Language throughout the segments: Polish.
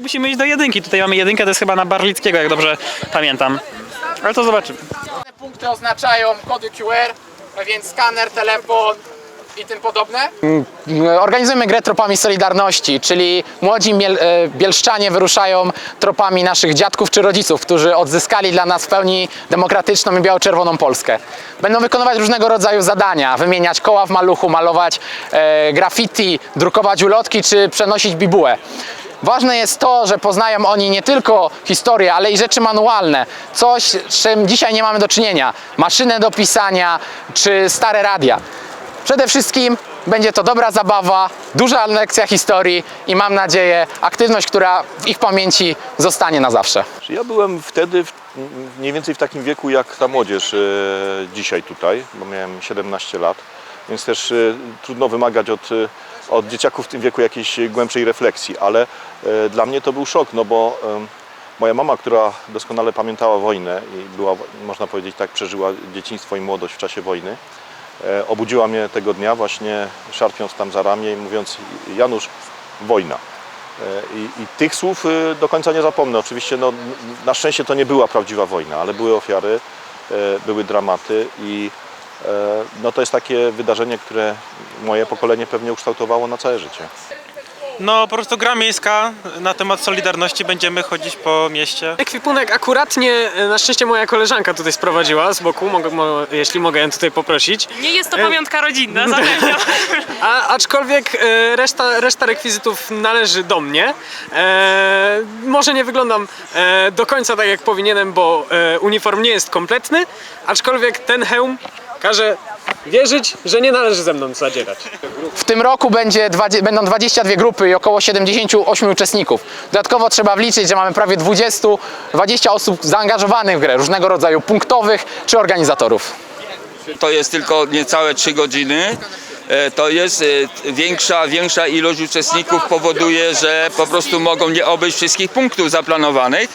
musimy iść do jedynki. Tutaj mamy jedynkę, to jest chyba na Barlickiego, jak dobrze pamiętam. Ale to zobaczymy. Te punkty oznaczają kody QR, a więc skaner, telefon i tym podobne. Organizujemy grę tropami Solidarności, czyli młodzi miel, e, bielszczanie wyruszają tropami naszych dziadków czy rodziców, którzy odzyskali dla nas w pełni demokratyczną i biało-czerwoną Polskę. Będą wykonywać różnego rodzaju zadania, wymieniać koła w maluchu, malować e, graffiti, drukować ulotki czy przenosić bibułę. Ważne jest to, że poznają oni nie tylko historię, ale i rzeczy manualne. Coś, z czym dzisiaj nie mamy do czynienia. Maszynę do pisania czy stare radia. Przede wszystkim będzie to dobra zabawa, duża lekcja historii i mam nadzieję aktywność, która w ich pamięci zostanie na zawsze. Ja byłem wtedy w, mniej więcej w takim wieku jak ta młodzież e, dzisiaj tutaj, bo miałem 17 lat, więc też e, trudno wymagać od, e, od dzieciaków w tym wieku jakiejś głębszej refleksji, ale e, dla mnie to był szok, no bo moja mama, która doskonale pamiętała wojnę i była, można powiedzieć tak, przeżyła dzieciństwo i młodość w czasie wojny, e, obudziła mnie tego dnia właśnie szarpiąc tam za ramię i mówiąc Janusz, wojna. E, I, I tych słów do końca nie zapomnę. Oczywiście no, na szczęście to nie była prawdziwa wojna, ale były ofiary, były dramaty i no, to jest takie wydarzenie, które moje pokolenie pewnie ukształtowało na całe życie. No, po prostu gra miejska na temat Solidarności. Będziemy chodzić po mieście. Ekwipunek akuratnie, e, na szczęście moja koleżanka tutaj sprowadziła z boku, mogę, mo, jeśli mogę ją tutaj poprosić. Nie jest to pamiątka rodzinna, zapewniam. A, aczkolwiek e, reszta, reszta rekwizytów należy do mnie. E, może nie wyglądam e, do końca tak jak powinienem, bo e, uniform nie jest kompletny, aczkolwiek ten hełm każe wierzyć, że nie należy ze mną zadzierać. W tym roku będzie, będą 22 grupy i około 78 uczestników. Dodatkowo trzeba wliczyć, że mamy prawie 20, 20 osób zaangażowanych w grę, różnego rodzaju punktowych czy organizatorów. to jest tylko niecałe 3 godziny. E, To jest e, większa, większa ilość uczestników powoduje, że po prostu mogą nie obejść wszystkich punktów zaplanowanych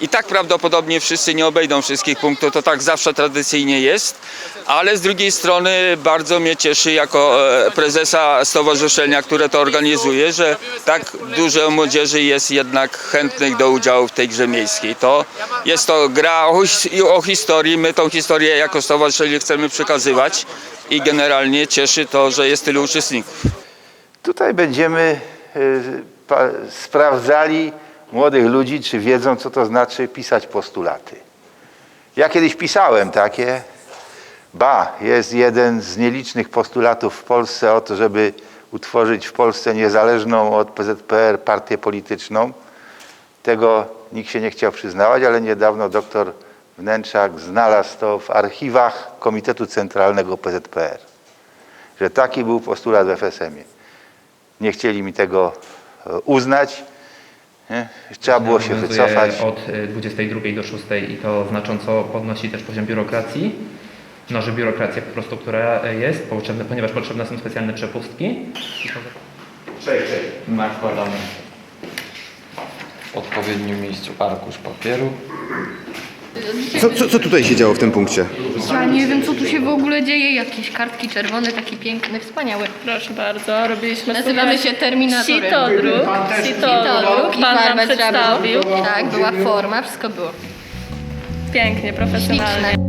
i tak prawdopodobnie wszyscy nie obejdą wszystkich punktów, to tak zawsze tradycyjnie jest, ale z drugiej strony bardzo mnie cieszy jako e, prezesa stowarzyszenia, które to organizuje, że tak dużo młodzieży jest jednak chętnych do udziału w tej grze miejskiej. To jest to gra o, his- o historii, my tą historię jako stowarzyszenie chcemy przekazywać i generalnie cieszy to, że jest tylu uczestników. Tutaj będziemy pa- sprawdzali młodych ludzi, czy wiedzą, co to znaczy pisać postulaty. Ja kiedyś pisałem takie. Ba, jest jeden z nielicznych postulatów w Polsce o to, żeby utworzyć w Polsce niezależną od PZPR partię polityczną. Tego nikt się nie chciał przyznawać, ale niedawno doktor Wnętrzak znalazł to w archiwach Komitetu Centralnego PZPR że taki był postulat w FSM-ie. Nie chcieli mi tego e, uznać. Nie? Trzeba było się wycofać. Od y, 22 do 6 i to znacząco podnosi też poziom biurokracji. Mnoży biurokrację po prostu, która y, jest, potrzebne, ponieważ potrzebne są specjalne przepustki. Nakładamy w odpowiednim miejscu arkusz papieru. Co, co, co tutaj się działo w tym punkcie? Ja nie wiem, co tu się w ogóle dzieje. Jakieś kartki czerwone, takie piękne, wspaniałe. Proszę bardzo, robiliśmy Nazywamy się Terminatorem. Sitodruk. Sitodruk. i Pan nam przedstawił. Tak, była forma, wszystko było. Pięknie, profesjonalnie. Śliczne.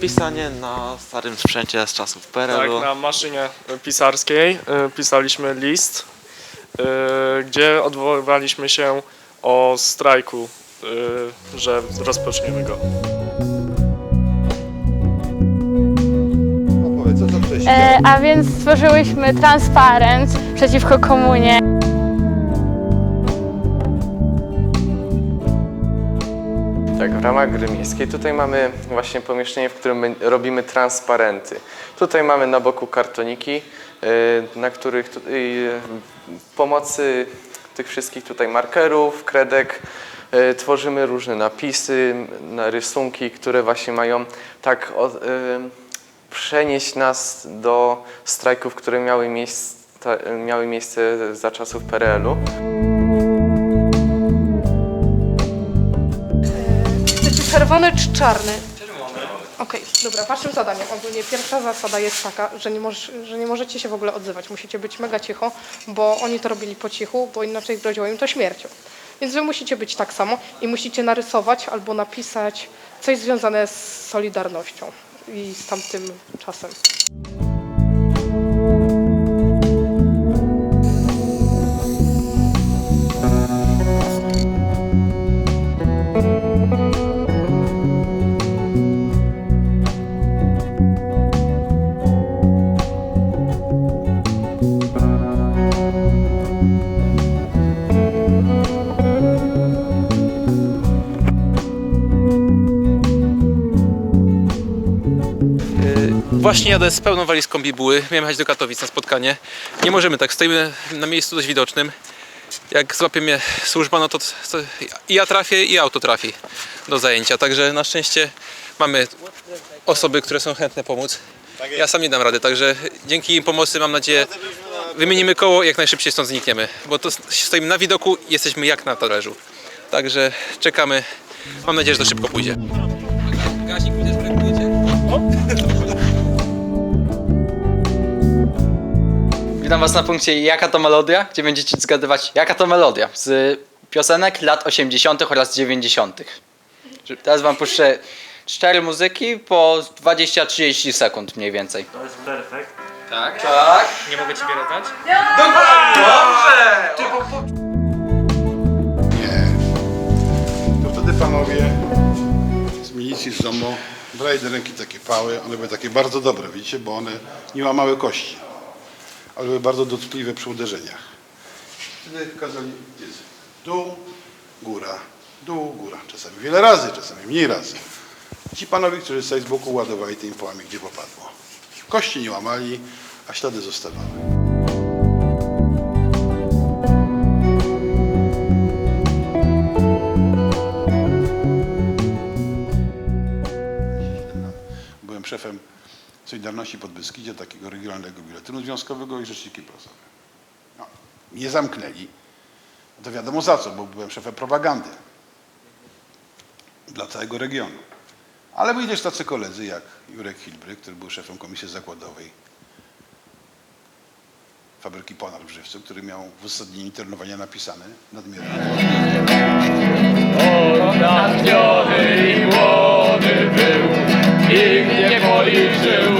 Pisanie na starym sprzęcie z czasów Tak, PRL-u. na maszynie pisarskiej y, pisaliśmy list, y, gdzie odwoływaliśmy się o strajku, że rozpoczniemy go. E, a więc stworzyłyśmy transparent przeciwko komunie. Tak, w ramach gry miejskiej tutaj mamy właśnie pomieszczenie, w którym my robimy transparenty. Tutaj mamy na boku kartoniki, y, na których y, pomocy tych wszystkich tutaj markerów, kredek y, tworzymy różne napisy, na rysunki, które właśnie mają tak przenieść nas do strajków, które miały miejsce miały miejsce za czasów PRL-u. Czerwony czy czarny? Czerwony. Okej, dobra, waszym zadaniem ogólnie pierwsza zasada jest taka, że nie, możesz, że nie możecie się w ogóle odzywać. Musicie być mega cicho, bo oni to robili po cichu, bo inaczej groziło im to śmiercią. Więc wy musicie być tak samo i musicie narysować albo napisać coś związane z Solidarnością i z tamtym czasem. Właśnie jadę z pełną walizką bibuły. Miałem jechać do Katowic na spotkanie. Nie możemy tak, stoimy na miejscu dość widocznym. Jak złapie mnie służba, no to, to i ja trafię, i auto trafi do zajęcia. Także na szczęście mamy osoby, które są chętne pomóc. Ja sam nie dam rady, także dzięki im pomocy mam nadzieję wymienimy koło i jak najszybciej stąd znikniemy. Bo to stoimy na widoku i jesteśmy jak na talerzu. Także czekamy. Mam nadzieję, że to szybko pójdzie. Gaźnik, Witam Was na punkcie Jaka to melodia, gdzie będziecie zgadywać jaka to melodia z piosenek lat 80. oraz 90. Teraz Wam puszczę cztery muzyki po 20-30 sekund mniej więcej. To jest perfekt. Tak? Tak. Nie mogę Ciebie rotać? To wtedy panowie z milicji z ZOMO brali do ręki takie pały, one były takie bardzo dobre, widzicie, bo one nie łamały kości, ale były bardzo dotkliwe przy uderzeniach. Wtedy kazali jest dół, góra, dół, góra. Czasami wiele razy, czasami mniej razy. Ci panowie, którzy stali z boku, ładowali tymi pałami, gdzie popadło. Kości nie łamali, a ślady zostawały. Byłem szefem Solidarności Podbeskidzia, takiego regionalnego biuletynu związkowego i rzeczniki prasowe. No, zamknęli. To wiadomo za co, bo byłem szefem propagandy dla całego regionu. Ale byli też tacy koledzy jak Jurek Hilbry, który był szefem komisji zakładowej fabryki Ponar w Żywcu, który miał w uzasadnieniu internowania napisane nadmiernie. Natchniony i młody był, nikt nie policzył